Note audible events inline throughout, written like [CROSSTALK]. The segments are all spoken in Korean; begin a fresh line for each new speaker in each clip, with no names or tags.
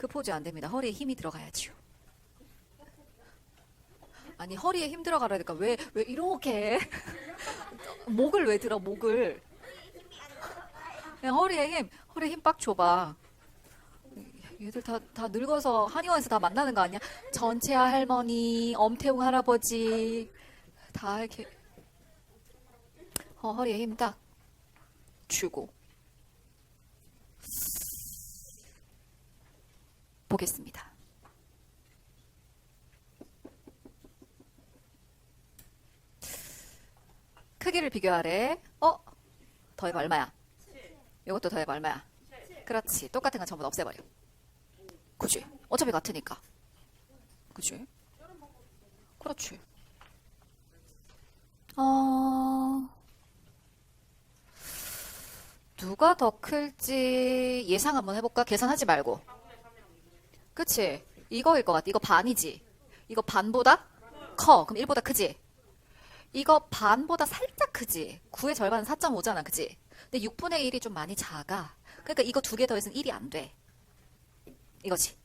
그 포즈 안 됩니다. 허리에 힘이 들어가야지요. 아니 허리에 힘 들어가라니까 왜 왜 이렇게 [LAUGHS] 목을 왜 들어 목을 그냥 허리에 힘 허리에 힘 빡 줘봐. 얘들 다, 다 늙어서 한의원에서 다 만나는 거 아니야? 전채아 할머니, 엄태웅 할아버지 다 이렇게 어, 허리에 힘 딱 주고 보겠습니다. 크기를 비교하래. 어? 더해봐 얼마야? 이것도 더해봐 얼마야? 그렇지. 똑같은 건 전부 다 없애버려. 그지? 어차피 같으니까. 그지? 그렇지. 어... 누가 더 클지 예상 한번 해볼까? 계산하지 말고. 그치? 이거일 것 같아. 이거 반이지? 이거 반보다 커. 그럼 1보다 크지? 이거 반보다 살짝 크지? 9의 절반은 4.5잖아. 그지? 근데 6분의 1이 좀 많이 작아. 그러니까 이거 두 개 더해서는 1이 안 돼. 이거지.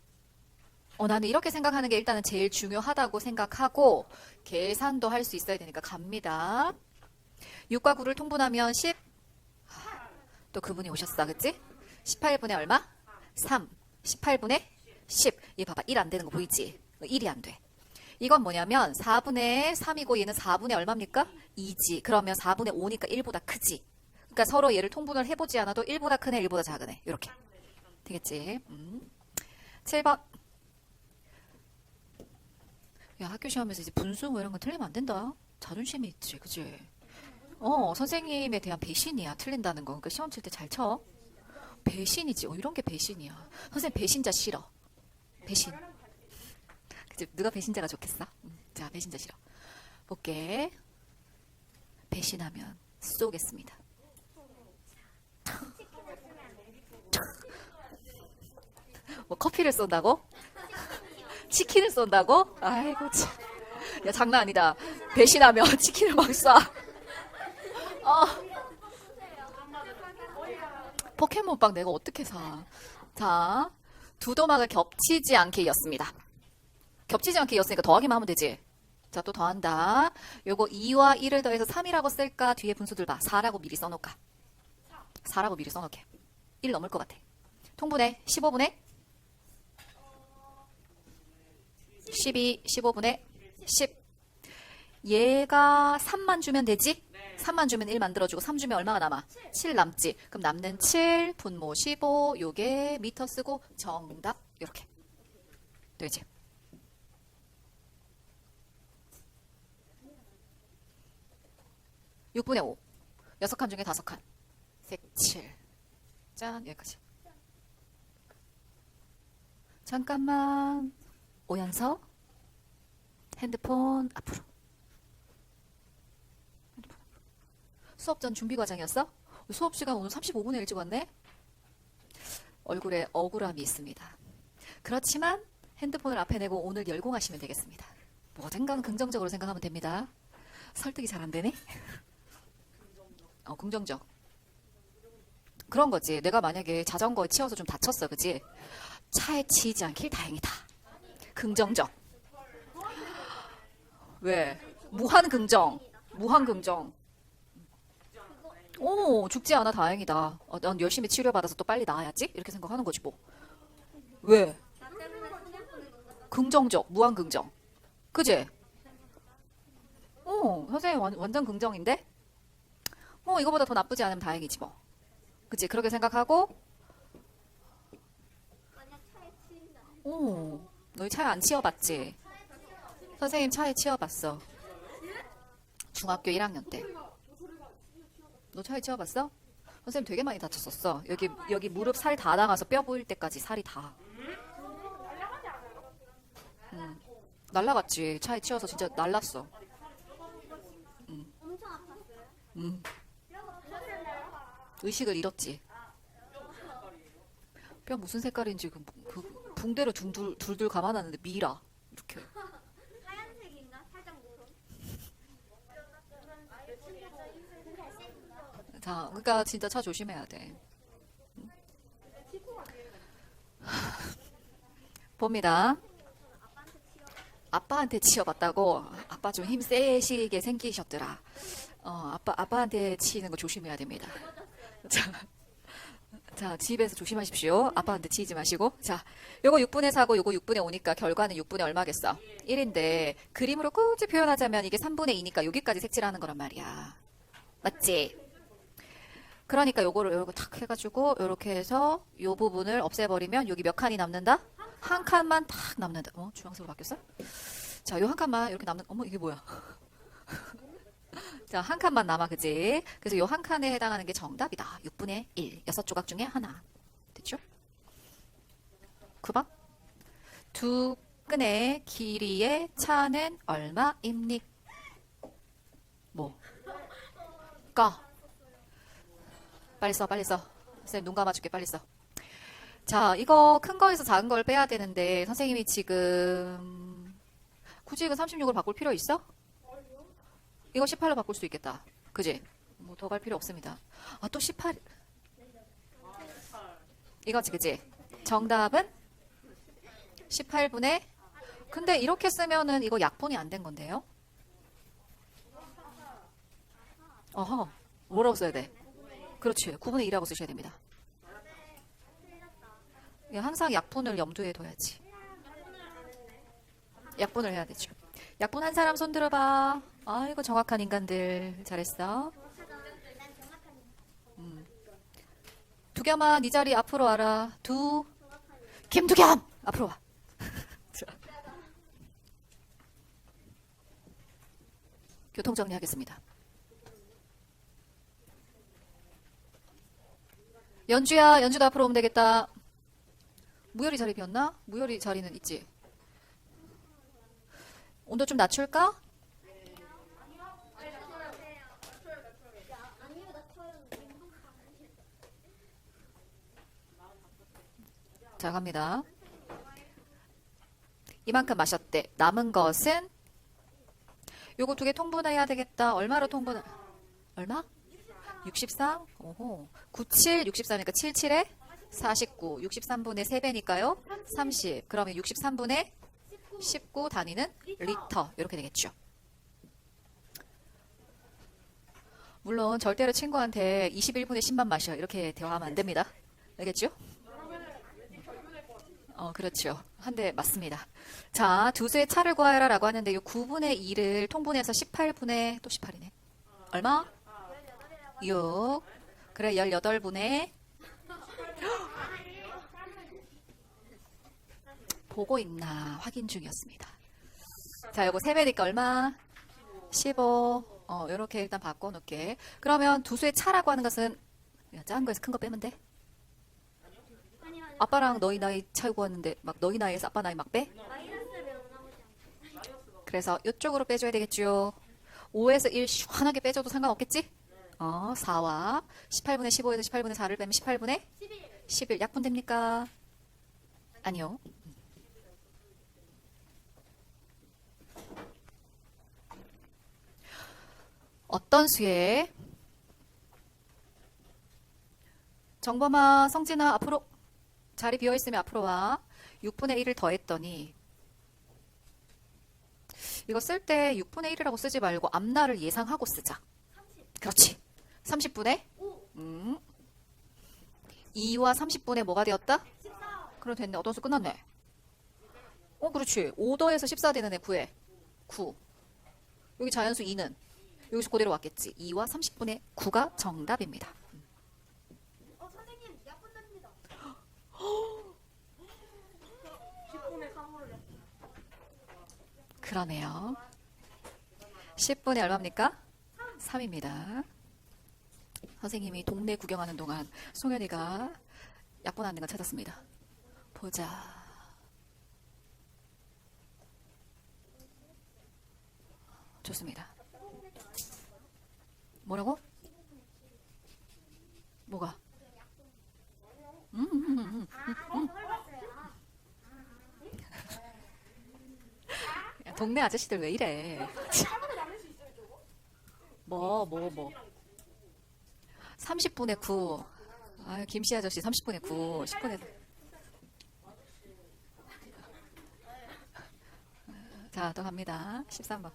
어, 나는 이렇게 생각하는 게 일단은 제일 중요하다고 생각하고 계산도 할 수 있어야 되니까 갑니다. 6과 9를 통분하면 10. 하, 또 그분이 오셨어. 그치? 18분의 얼마? 3. 18분의 10. 얘 봐봐. 1 안 되는 거 보이지? 1이 안 돼. 이건 뭐냐면 4분의 3이고 얘는 4분의 얼마입니까? 2지. 그러면 4분의 5니까 1보다 크지. 그러니까 서로 얘를 통분을 해보지 않아도 1보다 큰 애, 1보다 작은 애. 이렇게. 되겠지? 음. 7번. 야, 학교 시험에서 이제 분수 뭐 이런 거 틀리면 안 된다. 자존심이 있지, 그지? 어, 선생님에 대한 배신이야, 틀린다는 거. 그러니까 시험 칠 때 잘 쳐. 배신이지. 어, 이런 게 배신이야. 선생님 배신자 싫어. 배신. 그치? 누가 배신자가 좋겠어? 음, 자, 배신자 싫어. 볼게. 배신하면 쏘겠습니다. [LAUGHS] 뭐 커피를 쏜다고? [LAUGHS] 치킨을 쏜다고? 아이고 참. 야 장난 아니다. 배신하면 [LAUGHS] 치킨을 막 쏴. 어. 포켓몬빵 내가 어떻게 사? 자, 두 도막을 겹치지 않게 이었습니다. 겹치지 않게 이었으니까 더하기만 하면 되지. 자, 또 더한다. 요거 2와 1을 더해서 3이라고 쓸까? 뒤에 분수들 봐. 4라고 미리 써놓을까? 4라고 미리 써놓게. 1 넘을 것 같아. 통분해. 15분의 12, 15분의 10. 얘가 3만 주면 되지? 3만 주면 1 만들어주고 3 주면 얼마가 남아? 7 남지. 그럼 남는 7, 분모 15, 요게 미터 쓰고 정답. 이렇게. 되지? 육분의 5. 여섯 칸 중에 다섯 칸. 색칠. 짠, 여기까지. 잠깐만. 오연서. 핸드폰 앞으로. 핸드폰 앞으로. 수업 전 준비 과정이었어? 수업 시간 오늘 35분에 일찍 왔네? 얼굴에 억울함이 있습니다. 그렇지만 핸드폰을 앞에 내고 오늘 열공하시면 되겠습니다. 뭐든 간 긍정적으로 생각하면 됩니다. 설득이 잘 안 되네? 어, 긍정적. 그런 거지. 내가 만약에 자전거에 치여서 좀 다쳤어, 그지? 차에 치이지 않길 다행이다. 긍정적. 왜? 무한 긍정. 무한 긍정. 오, 죽지 않아 다행이다. 어, 난 열심히 치료받아서 또 빨리 나아야지? 이렇게 생각하는 거지, 뭐. 왜? 긍정적, 무한 긍정. 그지? 어, 선생님 완, 완전 긍정인데? 뭐 이거보다 더 나쁘지 않으면 다행이지 뭐. 그치 그렇게 생각하고 오 너희 차에 안 치여봤지? 선생님 차에 치여봤어 중학교 1학년 때 너 차에 치여봤어? 선생님 되게 많이 다쳤었어 여기 여기 무릎 살 다 나가서 뼈 보일 때까지 살이 다 음, 날라갔지 차에 치여서 진짜 날랐어 음. 의식을 잃었지. 뼈 무슨 색깔인지 그, 그 붕대로 둥둘 둘둘 감아놨는데 미라 이렇게.
하얀색인가? 살짝 무슨?
자, 그러니까 진짜 차 조심해야 돼. [LAUGHS] 봅니다. 아빠한테 치여봤다고? 아빠 좀 힘 세시게 생기셨더라. 어, 아빠, 아빠한테 치는 거 조심해야 됩니다. [LAUGHS] 자, 자, 집에서 조심하십시오. 아빠한테 치이지 마시고. 자, 요거 6분의 4고 요거 6분의 5니까 결과는 6분의 얼마겠어? 1인데, 그림으로 굳이 표현하자면 이게 3분의 2니까 여기까지 색칠하는 거란 말이야. 맞지? 그러니까 요거를 요거 탁 해가지고 요렇게 해서 요 부분을 없애버리면 여기 몇 칸이 남는다? 한 칸만 탁 남는다. 어? 주황색으로 바뀌었어? 자, 요 한 칸만 이렇게 남는, 어머, 이게 뭐야? [LAUGHS] 자, 한 칸만 남아, 그지? 그래서 요 한 칸에 해당하는 게 정답이다. 6분의 1. 여섯 조각 중에 하나. 됐죠? 9번. 두 끈의 길이의 차는 얼마입니까? 뭐? 까. 빨리 써, 빨리 써. 선생님 눈 감아줄게, 빨리 써. 자, 이거 큰 거에서 작은 걸 빼야 되는데, 선생님이 지금, 굳이 이거 36으로 바꿀 필요 있어? 이거 18로 바꿀 수 있겠다. 그지? 뭐 더 갈 필요 없습니다. 아, 또 18. 이거지, 그지? 정답은 18분의, 근데 이렇게 쓰면은 이거 약분이 안 된 건데요? 어허, 뭐라고 써야 돼? 그렇지. 9분의 2라고 쓰셔야 됩니다. 예, 항상 약분을 염두에 둬야지. 약분을 해야 되죠. 약분 한 사람 손 들어봐. 아이고 정확한 인간들 잘했어. 음. 두겸아 네 자리 앞으로 와라. 두 김두겸 앞으로 와. [LAUGHS] 자. 교통 정리하겠습니다. 연주야, 연주도 앞으로 오면 되겠다. 무열이 자리 비었나? 무열이 자리는 있지. 온도 좀 낮출까? 자, 갑니다. 이만큼 마셨대. 남은 것은 요거 두 개 통분해야 되겠다. 얼마로 통분? 얼마? 63? 오호. 97, 64니까 77에 49. 63분의 3배니까요. 30. 그러면 63분의 19 단위는 리터. 이렇게 되겠죠. 물론 절대로 친구한테 21분의 10만 마셔. 이렇게 대화하면 안 됩니다. 알겠죠? 어, 그렇죠. 한 대 맞습니다. 자, 두 수의 차를 구하여라 라고 하는데 이 9분의 2를 통분해서 18분의 또 18이네. 얼마? 6. 그래, 18분의. 보고 있나 확인 중이었습니다. 자, 요거 3배니까 얼마? 15. 어, 요렇게 일단 바꿔놓게. 그러면 두 수의 차라고 하는 것은, 야, 작은 거에서 큰 거 빼면 돼? 아빠랑 너희 나이 차이고 왔는데, 막 너희 나이에서 아빠 나이 막 빼? 그래서 이쪽으로 빼줘야 되겠죠. 5에서 1 시원하게 빼줘도 상관없겠지? 어, 4와 18분의 15에서 18분의 4를 빼면 18분의 11. 약분 됩니까? 아니요. 어떤 수에 정범아, 성진아 앞으로 자리 비어 있으면 앞으로 와. 6분의 1을 더했더니 이거 쓸 때 6분의 1이라고 쓰지 말고 앞날을 예상하고 쓰자. 그렇지. 30분의 음. 2와 30분의 뭐가 되었다? 그럼 됐네. 어떤 수 끝났네. 어, 그렇지. 5 더해서 14 되는 애 9에 9. 여기 자연수 2는 여기서 그대로 왔겠지. 2와 30분의 9가 정답입니다.
어, 선생님, 약분 됩니다. 10분의 3으로
그러네요. 10분의 얼마입니까? 3입니다. 선생님이 동네 구경하는 동안 송현이가 약분하는 걸 찾았습니다. 보자. 좋습니다. 뭐라고? 뭐가? 음, 음, 음, [LAUGHS] 동네 아저씨들 왜 이래? [LAUGHS] 뭐, 뭐, 뭐. 30분의 9. 아, 김씨 아저씨 30분의 9. 10분의 자, 또 갑니다. 13번.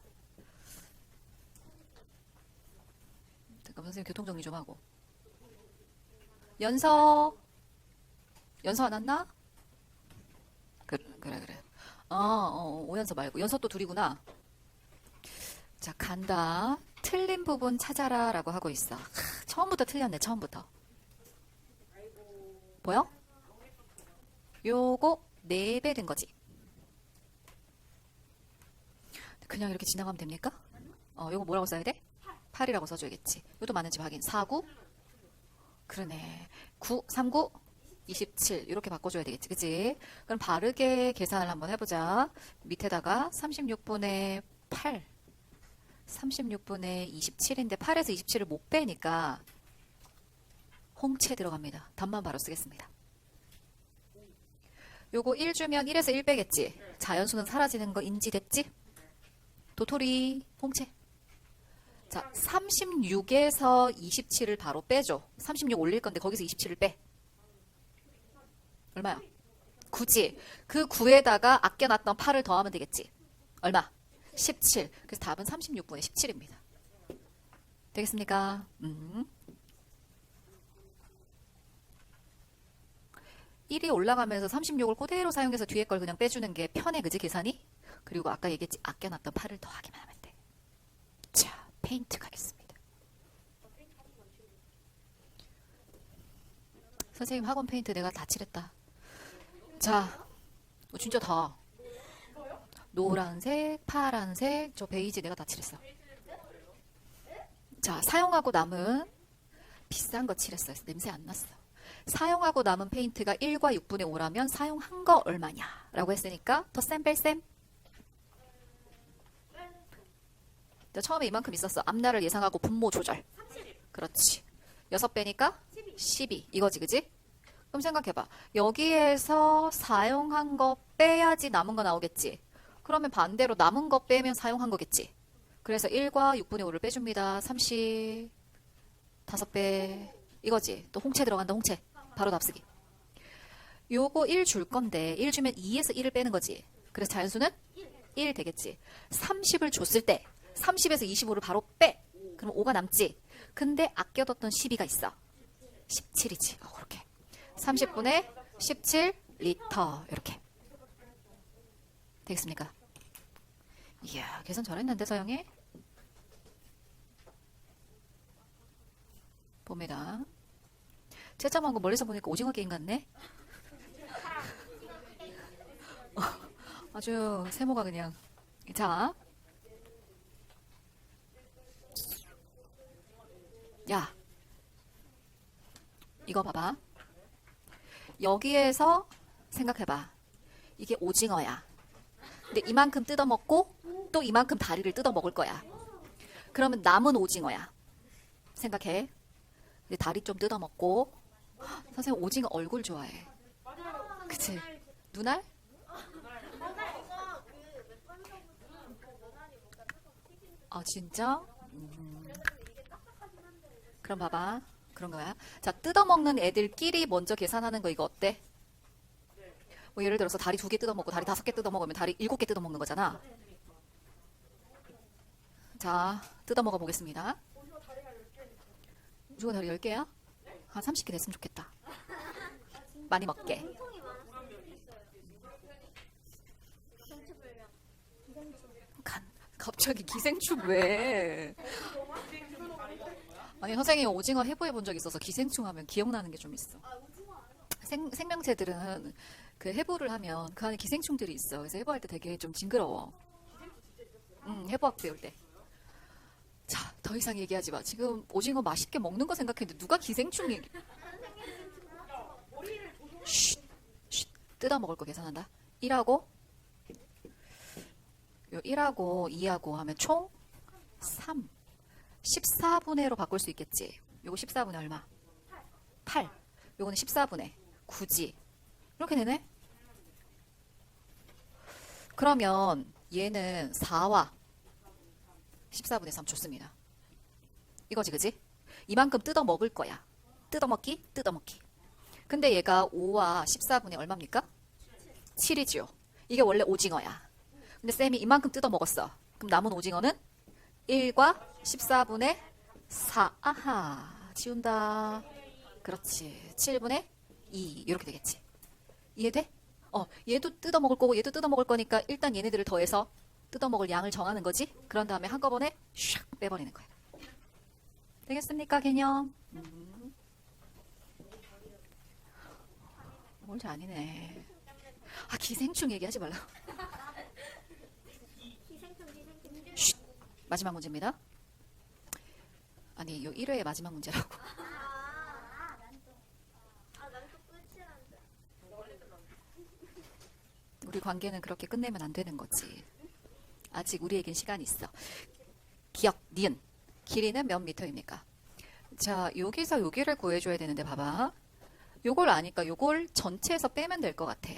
잠깐 선생님 교통 정리 좀 하고. 연서. 연서 안 왔나? 그, 그래, 그래. 어, 어, 오연서 말고. 연서 또 둘이구나. 자, 간다. 틀린 부분 찾아라 라고 하고 있어. 하, 처음부터 틀렸네, 처음부터. 보여? 요거 4배 된 거지. 그냥 이렇게 지나가면 됩니까? 어, 요거 뭐라고 써야 돼? 8이라고 써줘야겠지. 요도 맞는지 확인. 49. 그러네. 9, 39, 27. 이렇게 바꿔줘야 되겠지. 그치? 그럼 바르게 계산을 한번 해보자. 밑에다가 36분의 8. 36분의 27인데 8에서 27을 못 빼니까 홍채 들어갑니다. 답만 바로 쓰겠습니다. 요거 1 주면 1에서 1 빼겠지? 자연수는 사라지는 거 인지됐지? 도토리 홍채. 자, 36에서 27을 바로 빼줘. 36 올릴 건데 거기서 27을 빼. 얼마야? 9지. 그 9에다가 아껴놨던 8을 더하면 되겠지. 얼마? 17. 그래서 답은 36분의 17입니다. 되겠습니까? 음. 1이 올라가면서 36을 그대로 사용해서 뒤에 걸 그냥 빼주는 게 편해, 그지, 계산이? 그리고 아까 얘기했지, 아껴놨던 8을 더하기만 하면 돼. 자, 페인트 가겠습니다. 선생님 학원 페인트 내가 다 칠했다. 자, 어, 진짜 다. 노란색, 파란색, 저 베이지 내가 다 칠했어. 자, 사용하고 남은 비싼 거 칠했어요. 냄새 안 났어. 사용하고 남은 페인트가 1과 6분의 5라면 사용한 거 얼마냐? 라고 했으니까 더 쌤, 뺄쌤? 자, 처음에 이만큼 있었어. 앞날을 예상하고 분모 조절. 그렇지. 6배니까 12. 이거지, 그지? 그럼 생각해봐. 여기에서 사용한 거 빼야지 남은 거 나오겠지. 그러면 반대로 남은 거 빼면 사용한 거겠지. 그래서 1과 6분의 5를 빼줍니다. 30. 5배. 이거지. 또 홍채 들어간다, 홍채. 바로 답쓰기. 요거 1 줄 건데 1 주면 2에서 1을 빼는 거지. 그래서 자연수는 1 되겠지. 30을 줬을 때 30에서 25를 바로 빼. 그럼 5가 남지. 근데 아껴뒀던 12가 있어. 17이지. 어, 그렇게. 30분의 17 리터 이렇게. 되겠습니까? 이야, 계산 잘했는데 서영이? 봅니다. 채점한 거 멀리서 보니까 오징어 게임 같네? 어, [LAUGHS] 아주 세모가 그냥. 자. 야. 이거 봐봐. 여기에서 생각해봐. 이게 오징어야. 근데 이만큼 뜯어먹고 또 이만큼 다리를 뜯어먹을 거야. 그러면 남은 오징어야. 생각해. 근데 다리 좀 뜯어먹고 헉, 선생님 오징어 얼굴 좋아해. 그치? 눈알? 아 진짜? 음. 그럼 봐봐. 그런 거야. 자 뜯어먹는 애들끼리 먼저 계산하는 거 이거 어때? 뭐 예를 들어서 다리 두 개 뜯어먹고 다리 다섯 개 뜯어먹으면 다리 일곱 개 뜯어먹는 거잖아. 자 뜯어먹어 보겠습니다. 오징어 다리 10개야? 한 30개 됐으면 좋겠다. 많이 먹게. 간, 갑자기 기생충 왜? 아니 선생님 오징어 해부해 본 적 있어서 기생충 하면 기억나는 게 좀 있어. 생, 생명체들은 그 해부를 하면 그 안에 기생충들이 있어. 그래서 해부할 때 되게 좀 징그러워. 응, 해부학 배울 때. 자, 더 이상 얘기하지 마. 지금 오징어 맛있게 먹는 거 생각했는데 누가 기생충 얘기. 쉿, 쉿. 뜯어 먹을 거 계산한다. 1하고 요 1하고 2하고 하면 총 3. 14분의 로 바꿀 수 있겠지. 요거 14분의 얼마? 8. 요거는 14분의 9지. 이렇게 되네? 그러면 얘는 4와 14분의 3 좋습니다. 이거지, 그지? 이만큼 뜯어 먹을 거야. 뜯어 먹기, 뜯어 먹기. 근데 얘가 5와 14분의 얼마입니까? 7이지요. 이게 원래 오징어야. 근데 쌤이 이만큼 뜯어 먹었어. 그럼 남은 오징어는 1과 14분의 4. 아하. 지운다. 그렇지. 7분의 2. 이렇게 되겠지. 이해돼? 어, 얘도 뜯어 먹을 거고 얘도 뜯어 먹을 거니까 일단 얘네들을 더해서 뜯어 먹을 양을 정하는 거지. 그런 다음에 한꺼번에 샥 빼버리는 거야. 되겠습니까, 개념? 음. 뭘지 아니네. 아, 기생충 얘기하지 말라.
희생충 희생충.
쉿. 마지막 문제입니다. 아니, 요 1회의 마지막 문제라고.
아난또 끝이란데.
우리 관계는 그렇게 끝내면 안 되는 거지. 아직 우리에겐 시간이 있어. 기억, 니은. 길이는 몇 미터입니까? 자, 여기서 여기를 구해줘야 되는데, 봐봐. 요걸 아니까 요걸 전체에서 빼면 될 것 같아.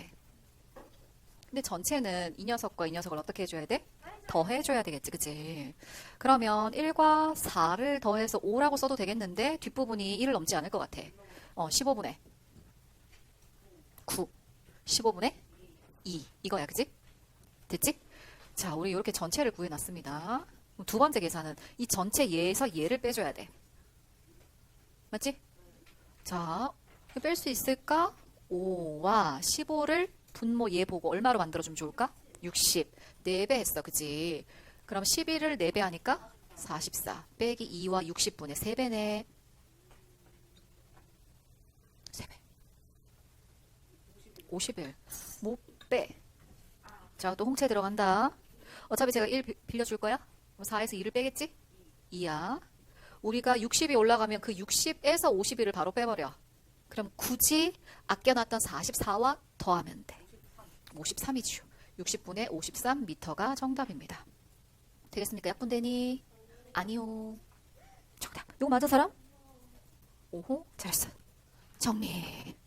근데 전체는 이 녀석과 이 녀석을 어떻게 해줘야 돼? 더해줘야 되겠지, 그치? 그러면 1과 4를 더해서 5라고 써도 되겠는데, 뒷부분이 1을 넘지 않을 것 같아. 어, 15분의 9. 15분의 2 이거야 그지? 됐지? 자 우리 이렇게 전체를 구해놨습니다 두 번째 계산은 이 전체 얘에서 얘를 빼줘야 돼 맞지? 자 뺄 수 있을까? 5와 15를 분모 얘 보고 얼마로 만들어주면 좋을까? 60 4배 했어 그지? 그럼 11을 4배 하니까 44 빼기 2와 60분의 3배네 3배 50일 못 빼. 자, 또 홍채 들어간다. 어차피 제가 1 빌려줄 거야? 그럼 4에서 2를 빼겠지? 2야. 우리가 60이 올라가면 그 60에서 51을 바로 빼버려. 그럼 굳이 아껴놨던 44와 더하면 돼. 53이죠. 60분의 53m가 정답입니다. 되겠습니까? 약분되니? 아니요. 정답. 이거 맞아, 사람? 오호, 잘했어. 정리.